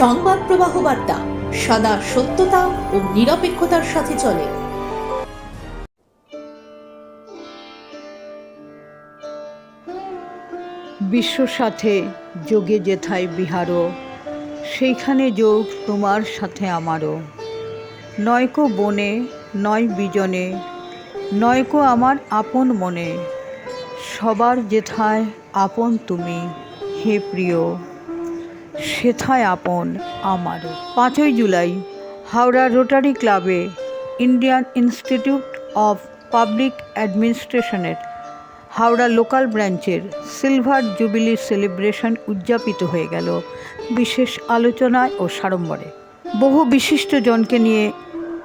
সংবাদ প্রবাহ বার্তা, সদা সত্যতা ও নিরপেক্ষতার সাথে চলে। বিশ্ব সাথে যোগে যেথায় বিহারও সেইখানে যোগ তোমার সাথে আমারও নয়কো বনে, নয় বিজনে, নয়কো আমার আপন মনে, সবার যেথায় আপন তুমি, হে প্রিয়। সেথায় আপন আমারও পাঁচই জুলাই, হাওড়া রোটারি ক্লাবে ইন্ডিয়ান ইনস্টিটিউট অফ পাবলিক অ্যাডমিনিস্ট্রেশনের হাওড়া লোকাল ব্রাঞ্চের সিলভার জুবিলি সেলিব্রেশন উদযাপিত হয়ে গেল বিশেষ আলোচনায় ও সাড়ম্বরে। বহু বিশিষ্টজনকে নিয়ে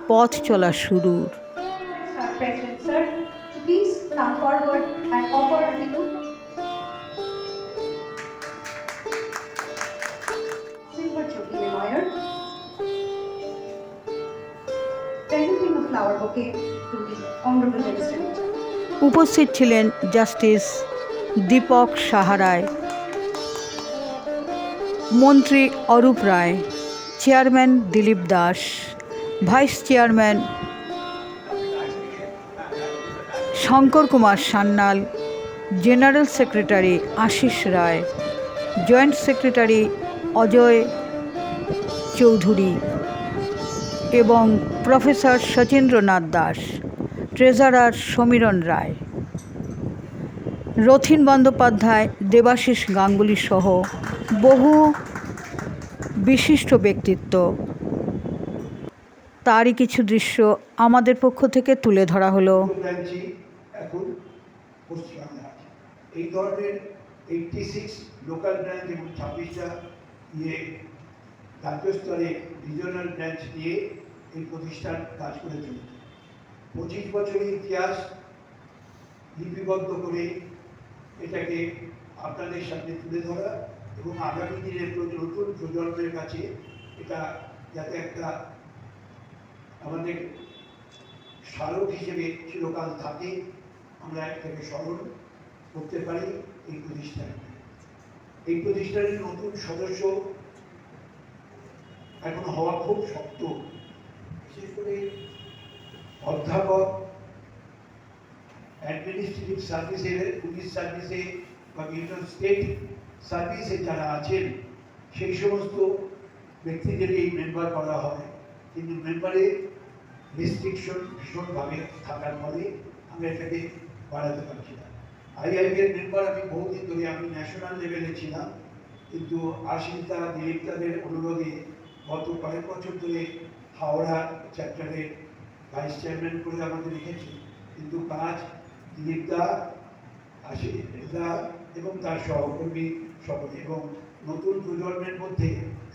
পথ চলা শুরুর উপস্থিত ছিলেন জাস্টিস দীপক সাহারায় মন্ত্রী Arup Roy. Chairman Dilip Das. Vice chairman Shankar Kumar Sanyal. General secretary Ashis Roy. Joint secretary Ajay Chowdhury. এবং প্রফেসর সচেন্দ্রনাথ দাস, ট্রেজারার সমীরণ রায়, রথিন বন্দ্যোপাধ্যায়, দেবাশিস গাঙ্গুলি সহ বহু বিশিষ্ট ব্যক্তিত্ব। তারই কিছু দৃশ্য আমাদের পক্ষ থেকে তুলে ধরা হলো। ইয়ে স্তরে ব্রাঞ্চ নিয়ে এই প্রতিষ্ঠান কাজ করে চলেছে পঁচিশ বছরের ইতিহাস লিপিবদ্ধ করে এটাকে আপনাদের সামনে তুলে ধরা এবং আগামী দিনের নতুন প্রজন্মের কাছে এটা যাতে একটা আমাদের স্মারক হিসেবে চিরকাল থাকে, আমরা এটাকে স্মরণ করতে পারি এই প্রতিষ্ঠানে। এই প্রতিষ্ঠানের নতুন সদস্য এখন হওয়া খুব শক্ত। করে অধ্যাপক অ্যাডমিনিস্ট্রেটিভ সার্ভিসে পুলিশ সার্ভিসে বা বিভিন্ন স্টেট সার্ভিসে যারা আছেন, সেই সমস্ত মেম্বার করা হয়। কিন্তু রেস্ট্রিকশন ভীষণভাবে থাকার ফলে আমরা এটাকে বাড়াতে পারছি না। আইআইবিএর মেম্বার আমি বহুদিন ধরে, আমি ন্যাশনাল লেভেলে ছিলাম, কিন্তু আশিতা দিলীপদাদের অনুরোধে গত কয়েক বছর ধরে হাওড়া চ্যাপ্টারের ভাইস চেয়ারম্যান করে আমাদের রেখেছি কিন্তু কাজ দিলীপদা আশিদা এবং তার সহকর্মী সকলে। এবং নতুন প্রজন্মের মধ্যে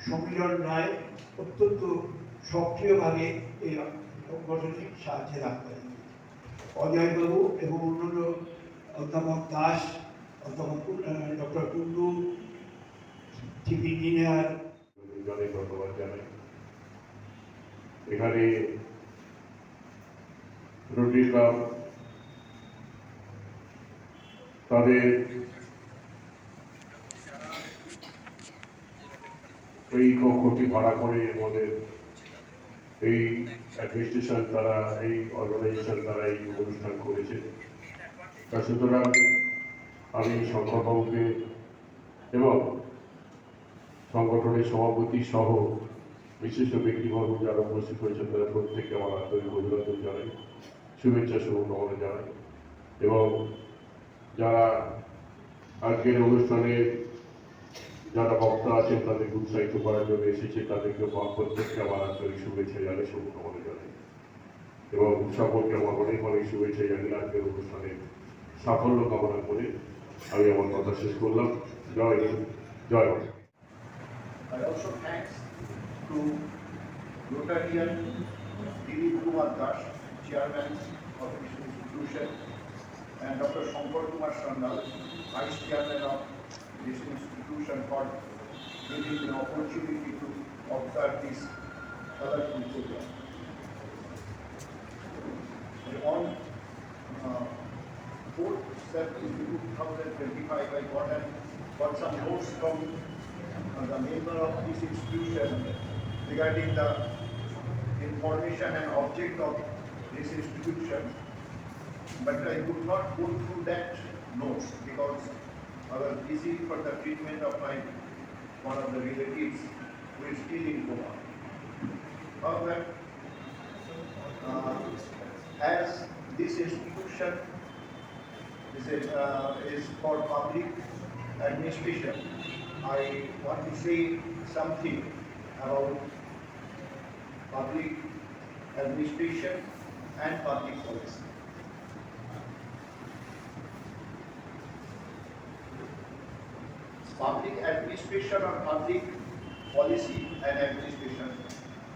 সমীরণ রায় অত্যন্ত সক্রিয়ভাবে এই সংগঠনে হাত বাড়িয়ে দিয়েছে। অজয়বাবু এবং অন্যান্য অধ্যাপক দাস, অধ্যাপক ডক্টর কুন্ডু চিফ ইঞ্জিনিয়ার এখানে রোটারি ক্লাব তাদের এই কক্ষটি ভাড়া করে আমাদের এই অ্যাডমিনিস্ট্রেশন তারা এই অর্গানাইজেশন তারা এই অনুষ্ঠান করেছে। তা সুতরাং আমি শঙ্করবাবুকে এবং সংগঠনের সভাপতি সহ বিশিষ্ট ব্যক্তিবর্গ যারা উপস্থিত হয়েছেন, তাদের প্রত্যেককে আমার আন্তরিক অভিনন্দন জানাই, শুভেচ্ছা শুভকামনা জানাই। এবং যারা আজকের অনুষ্ঠানে যারা বক্তা আছেন তাদেরকে উৎসাহিত করার জন্য এসেছে, তাদেরকে প্রত্যেককে আমার আন্তরিক শুভেচ্ছা জানাই, শুভকামনা জানাই। এবং সকলকে আমার অনেক অনেক শুভেচ্ছা জানিয়ে আজকের অনুষ্ঠানে সাফল্য কামনা করে আমি আমার কথা শেষ করলাম। জয় জয় also thanks. To Rotarian Dilip Kumar Das, Chairman of this institution, and Dr. Shankar Kumar Sandal, Vice Chairman of this institution for giving the opportunity to observe this colorful program. On uh, fourth September two thousand twenty-five, I got an, got some notes from uh, the member of this institution regarding the information and object of this institution. But I could not go through that notes because I was busy for the treatment of my, one of the relatives who is still in coma. However, uh, as this institution is, a, uh, is for public administration, I want to say something about public administration and public policy. Public administration or public policy and administration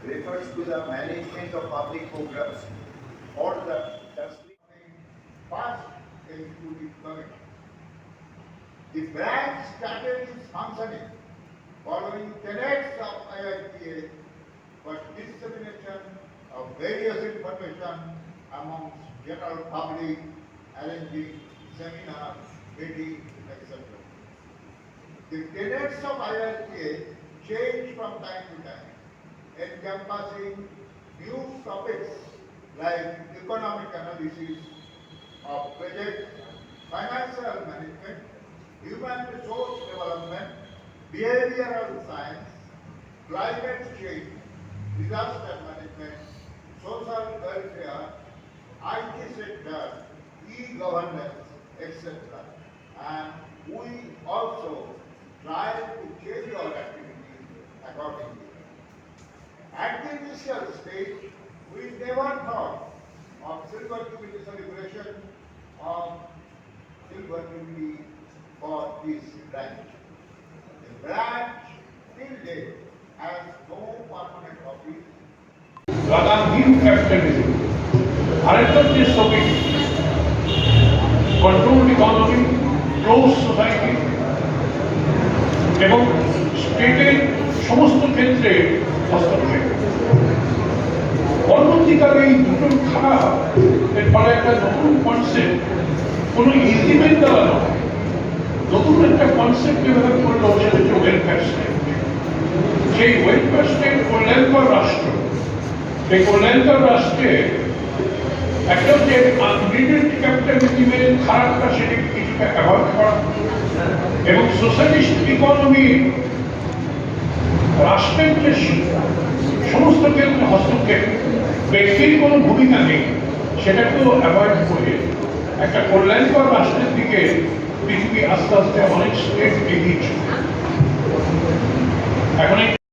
refers to the management of public programs or the justly passed into the branch started its functioning following tenets of IITA was dissemination of various information amongst general public, arranging seminars, meetings, etc. The tenets of IITA change from time to time, encompassing new topics like economic analysis of project, financial management, human resource development, behavioral science, climate change, disaster management, social welfare, IT sector, e-governance, etc. And we also try to change our activities accordingly. At the initial stage, we never thought of silver jubilee celebration of silver jubilee for this branch. The branch till date has no লাগামহীন capitalism economy close society এবং স্টেটের সমস্ত ক্ষেত্রে হস্তক্ষেপ। পরবর্তীকালে এই দুটো খারাপ এর ফলে একটা নতুন কনসেপ্ট কোনো ইজিমেন্ট দ্বারা নয়, নতুন একটা কনসেপ্ট ডেভেলপ করল সেটা হচ্ছে ওয়েলফেয়ার স্টেট সেই ওয়েলফেয়ার স্টেট কল্যাণকর রাষ্ট্র। সেই কল্যাণকর রাষ্ট্রে একটা ক্যাপিটালিজমের খারাপটা কিছুটা অ্যাভয়েড করা। এবং সোশ্যালিস্ট ইকোনমি রাষ্ট্রের যে সমস্ত হস্তক্ষেপ, ব্যক্তির কোনো ভূমিকা নেই, সেটাকেও অ্যাভয়েড করে একটা কল্যাণকর রাষ্ট্রের দিকে পৃথিবী আস্তে আস্তে অনেক স্টেপ এগিয়ে চলে এখন